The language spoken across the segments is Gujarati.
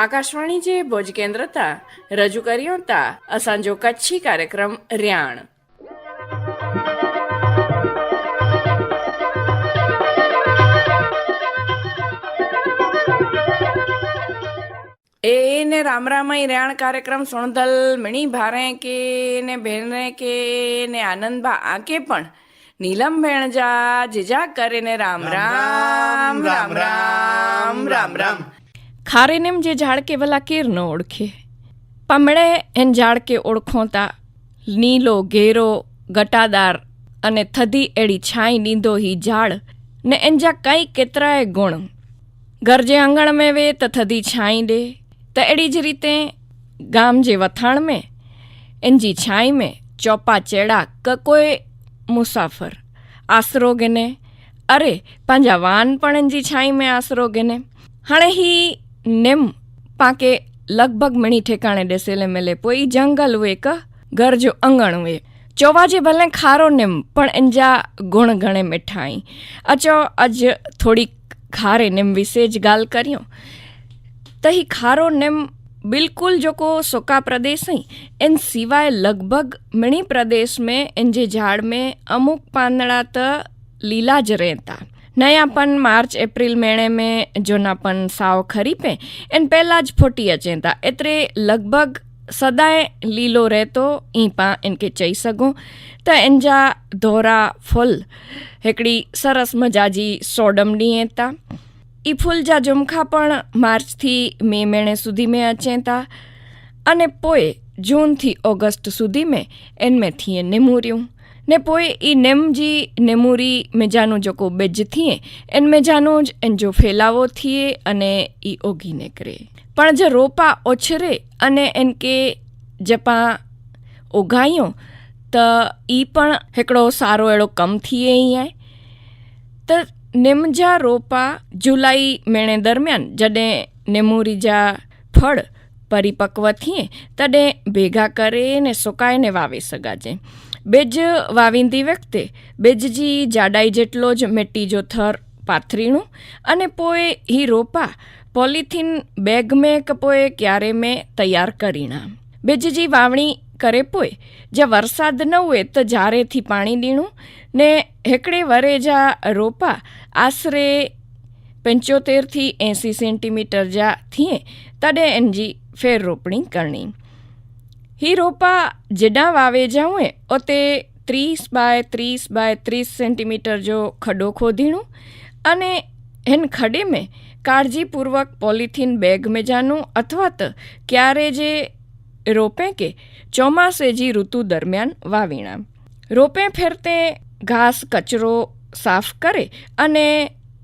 આકાશવાણી જે ભોજ કેન્દ્ર તા રજૂ કર્યો તા, અસાંજો કચ્છી કાર્યક્રમ, રિયાણ. એ ને રામ રામાઈ રેણ કાર્યક્રમ સુણધલ મણી ભારે કે ને ભેરને કે ને આનંદબા આકે પણ, નીલમ ભેણજા જીજા કરે ને રામ રામ રામ રામ રામ રામ. ખારેને એમ જે ઝાડ કે વલા કેર ન ઓળખે. પમણે એન ઝાડ કે ઓળખોતા નીલો, ઘેરો, ગટાદાર અને થધી એડી છાંઈ નીંદો હી ઝાડ ને એંજા કઈ કેતરાય ગુણ. ઘર જે આંગણ મેં વે તો થધી છાંઈ દે. તો એડી જ રીતે ગામ જે વથાણ મેં એનજી છાંઈ મેં ચોપા ચેડા ક કોઈ મુસાફર. આસરો ગેને, અરે, પાંજા વાન પણ એનજી છાંઈ મેં આસરો ગેને. હાणे ही નેમ પાકે લગભગ મણી ઠેકાણે ડેસેલે મેલે પોઈ, જંગલ વેક ઘર જો અંગણ વે. ચોવાજે ભલે ખારો નેમ, પણ અંજા ગુણ ગણે મીઠાઈ. અચો અજ થોડી ખારે નેમ વિશે જ ગાલ કર્યો. તહી ખારો નેમ બિલકુલ જોકો સોકા પ્રદેશ હઈ એન સિવાય લગભગ મણી પ્રદેશ મેં એન જે ઝાડ મેં અમુક પાંદડા તો લીલા જ રહેતા. નયાપન માર્च એપ્रिल मेणे में जोनापन साव खरी पे इन पहला ज फुटी अचेता एतिरे लॻभॻि सदाए लीलो रहतो ई पां इनखे चई सघूं त इन जा धोरा फुल हिकिड़ी सरस मज़ा जी सोडम ॾींहं था ई फुल जा जुमखा पण मार्च थी मे महीने सुधी में अचनि था अने पोइ जून थी ऑगस्ट सुधी में इन में थिए निमूरियूं ને पोइ ई निम जी निमूरी मिजानो जेको ॿिज थिए इन मिजानो ज इन जो फैलावो थिए अने ई ओगी निकिरे पण जे रोपा ओछरे अने इन खे जपा उगायूं त ई पण हिकिड़ो सारो अहिड़ो कमु थिए ई आहे त निम जा रोपा जुलाई महीने दरमियान जॾहिं निमूरी जा फल परिपक्व थिए तॾहिं भेगा करे ने सुकाए ने वावे सघाइजे બેજ વાવીંદી વખતે બેજજી જાડાઈ જેટલો જ મેટીજો થર પાથરીણું અને પોએ હી રોપા પોલિથીન બેગ મેં કપોએ ક્યારે મેં તૈયાર કરીણા. બેજજી વાવણી કરે પોય જ્યાં વરસાદ ન હોય તો જારેથી પાણી દીણું ને હેકડે વરે જા રોપા આશરે પંચોતેરથી એંસી સેન્ટીમીટર જા થીએ, તડે એનજી ફેર રોપણી કરણી. રોપા रोपा વાવે वावे जाऊं उते ત્રીસ બાય ત્રીસ બાય ત્રીસ સેન્ટીમીટર જો ખડો ખોદીણું અને એન ખડે મેં કાળજીપૂર્વક પોલિથીન બેગ મેં જાનું અથવા તો ક્યારે જે રોપે કે ચોમાસે જે ઋતુ દરમિયાન વાવીણા. રોપે ફેરતે ઘાસ કચરો સાફ કરે અને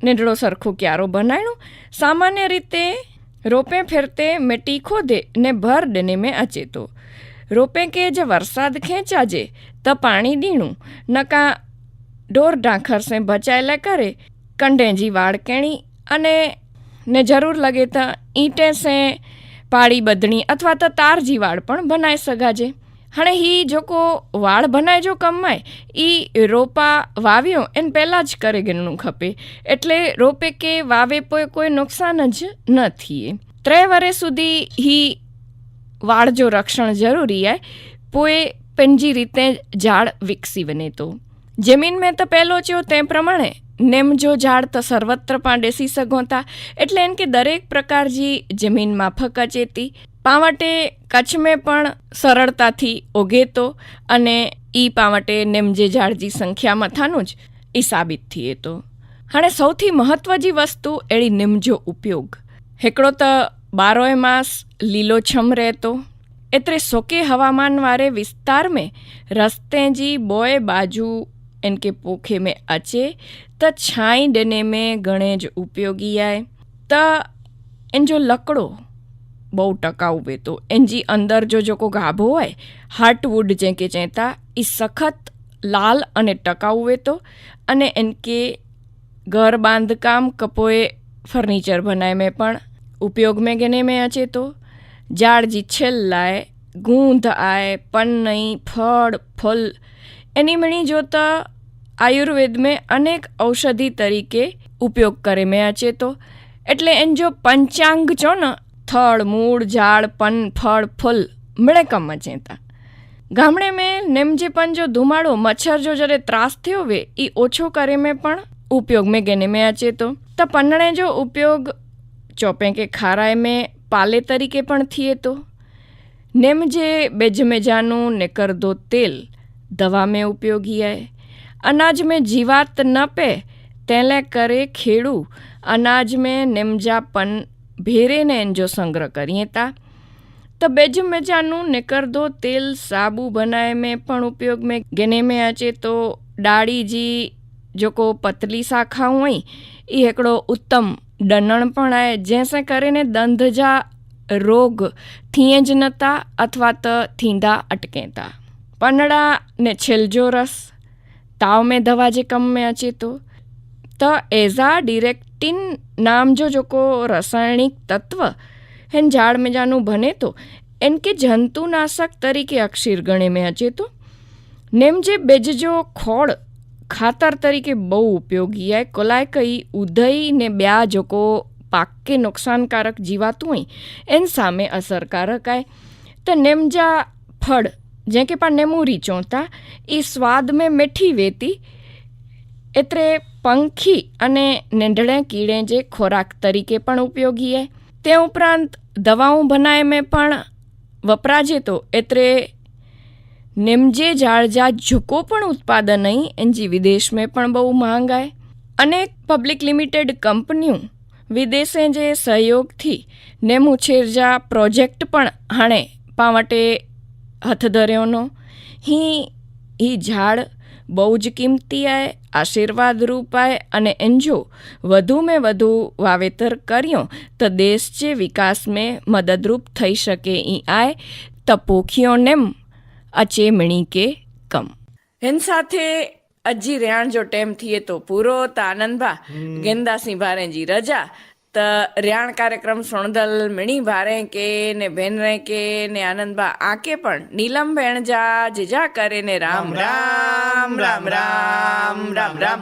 નીંદડો સરખો ક્યારો બનાવ્યું સામાન્ય રીતે રોપે ફેરતે મેં ટીખો દે ને ભર દેને મેં અચેતો. રોપે કે જે વરસાદ ખેંચાજે, તો પાણી દીણું નકા ઢોર ઢાંખરસે બચાયેલા કરે કંડેજી વાળ કેણી અને ને જરૂર લગે તો ઈંટે સે પાળી બદણી અથવા તો તારજી વાળ પણ બનાવી સગાજે. હણે હી જોકો વાળ બનાય જો કમાય, ઈ રોપા વાવ્યો એને પહેલાં જ કરે ગણનું ખપે. એટલે રોપે કે વાવે કોઈ કોઈ નુકસાન જ ન થઈએ ત્રણ વર્ષ સુધી હી વાળજો રક્ષણ જરૂરી આય પોએ પંજી રીતે ઝાડ વિકસી બને તો. જમીન મેં તો પહેલો ચયો તે પ્રમાણે નેમ જો ઝાડ તો સર્વત્ર પણ ડેસી સગોતા. એટલે એમ કે દરેક પ્રકારજી જમીનમાં ફકચેતી પાવટે કચ્છમે પણ સરળતાથી ઓગેતો અને ઈ પાવટે નેમ જે ઝાડજી સંખ્યામાં થાનું જ એ સાબિત થઈએ તો. હાણે સૌથી મહત્વજી વસ્તુ એળી નિમજો ઉપયોગ. હેકડો તો हिकिड़ो त ॿारहों मास લીલોછમ રહેતો एतिरे सोके हवामान वारे विस्तार में रस्ते जी बोए बाजू इनके पोखे में अचे त छांई ॾिने में घणे ज उपयोगी आहे त इन जो लकिड़ो બહુ ટકાઉ વેતો એનજી અંદર જો જેકો ગાભો હોય હાર્ટવુડ जंहिंखे चइनि था ई सख़त लाल અને ટકાઉ વેતો અને इनके घर बांधकाम कपोए फर्नीचर बनाए में पण उपयोग में गिने में अचे थो झाड़ जी छिल आहे गूंद आहे पनई फड़ फुल એની મણી જો त આયુર્વેદ में અનેક ઔષધિ તરીકે ઉપયોગ કરે में अचे थो એટલે એન जो पंचांग चओ न थड़ मूड़ झाड़ पन फड़ फुल मिड़े कम अचें था ગામડે में निम जे पन जो धुमाड़ो मच्छर जो जॾहिं त्रास थियो वे ई ओछो करे में पण उपयोग में गेने में अचे थो त पनणे चौपें के खाराए में पाले तरीक़े पण थिए थो निम जे ॿिज में जानो निकरंदो तेल दवा में उपयोगी आहे अनाज में जीवात न पए तंहिं लाइ करे खेड़ू अनाज में निम जा पन भेरे ने इन जो संग्रह करियूं था त ॿिज में जानो निकरंदो तेल साबु बनाए में पण उपयोग में गिने में अचे थो ॾाढ़ी जी जेको पतली साखा हुअईं इहा हिकिड़ो उत्तम ડનણપણાએ જેસે કરીને દંધજા રોગ થીંજનતા અથવા તો થીંધા અટકેતા. પનડા ને છેલજો રસ. તાવ મેં દવા જે કમ મેં અચેતો. તો એઝા ડિરેક્ટિન નામ જો જોકો રસાયણિક તત્વ હેન ઝાડ મેજાનું ભને તો એન કે જંતુનાશક તરીકે અક્ષીર ગણે મેં અચેતો. નેમ જે બેજજો ખોળ ખાતર તરીકે બહુ ઉપયોગી હે. કોલાયકઈ ઉધઈને બ્યા જોકો પાકકે નુકસાનકારક જીવાતું હોય, એન સામે અસરકારક આય તો નેમજા ફળ, જે કે પણ નેમૂરી ચોંતા એ સ્વાદ મેં મીઠી વેતી. એટલે પંખી અને નેંઢળે કીડે જે ખોરાક તરીકે પણ ઉપયોગી હે. તે ઉપરાંત દવાઓ બનાવે મેં પણ વપરાજે તો એટલે નિમજે જાળજા झुको પણ ઉત્પાદન નહીં, એનજી વિદેશ મેં પણ બહુ માંગ આય અનેક પબ્લિક લિમિટેડ કંપનીઓ વિદેશે જે સહયોગથી નેમુ છેરજા પ્રોજેક્ટ પણ હાણે પાવટે હાથ ધર્યોનો. હી હી ઝાડ બહુ જ કિંમતી આય, આશીર્વાદ રૂપાય અને એનજો વધુ મેં વધુ વાવેતર કર્યો તો દેશ જે વિકાસ મેં મદદરૂપ થઈ શકે ઈ આય. તપોખીઓ નેમ અચેમણી કે કમ. એન સાથે અજી રેણ જો ટેમ થઈએ તો પૂરો ત આનંદભા. ગેંદાસિંહ ભારેજી રજા. ત રેણ કાર્યક્રમ સોણદલ મિણી ભારે કે ને બેન રે કે ને આનંદબા આકે પણ નીલમ ભેણ જા જીજા કરે ને રામ રામ રામ રામ રામ રામ.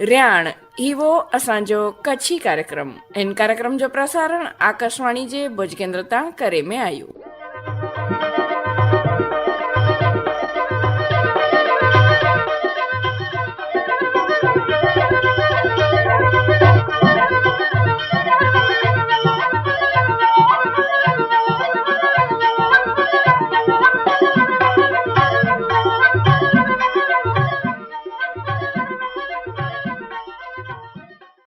रियाण हीवो असांजो कच्छी कार्यक्रम इन कार्यक्रम जो प्रसारण आकाशवाणी जे भुज केंद्र तां करे में आयो